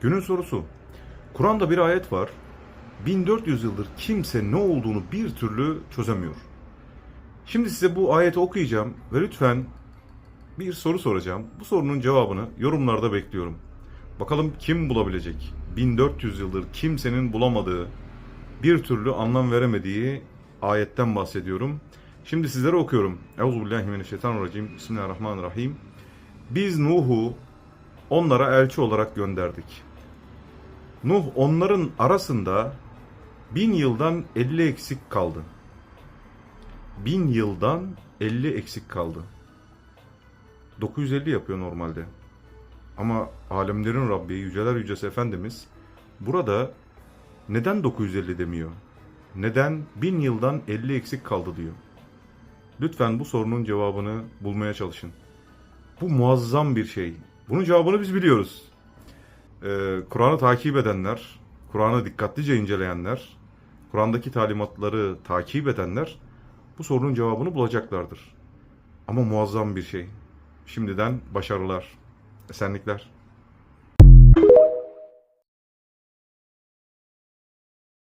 Günün sorusu. Kur'an'da bir ayet var. 1400 yıldır kimse ne olduğunu bir türlü çözemiyor. Şimdi size bu ayeti okuyacağım ve lütfen bir soru soracağım. Bu sorunun cevabını yorumlarda bekliyorum. Bakalım kim bulabilecek? 1400 yıldır kimsenin bulamadığı, bir türlü anlam veremediği ayetten bahsediyorum. Şimdi sizlere okuyorum. Euzubillahimineşşeytanirracim. Bismillahirrahmanirrahim. Biz Nuh'u onlara elçi olarak gönderdik. Nuh onların arasında bin yıldan 50 eksik kaldı. Bin yıldan 50 eksik kaldı. 950 yapıyor normalde. Ama alemlerin Rabbi, yüceler yücesi Efendimiz burada neden 950 demiyor? Neden bin yıldan 50 eksik kaldı diyor? Lütfen bu sorunun cevabını bulmaya çalışın. Bu muazzam bir şey. Bunun cevabını biz biliyoruz. Ee, Kur'an'ı takip edenler, Kur'an'ı dikkatlice inceleyenler, Kur'an'daki talimatları takip edenler bu sorunun cevabını bulacaklardır. Ama muazzam bir şey. Şimdiden başarılar, esenlikler.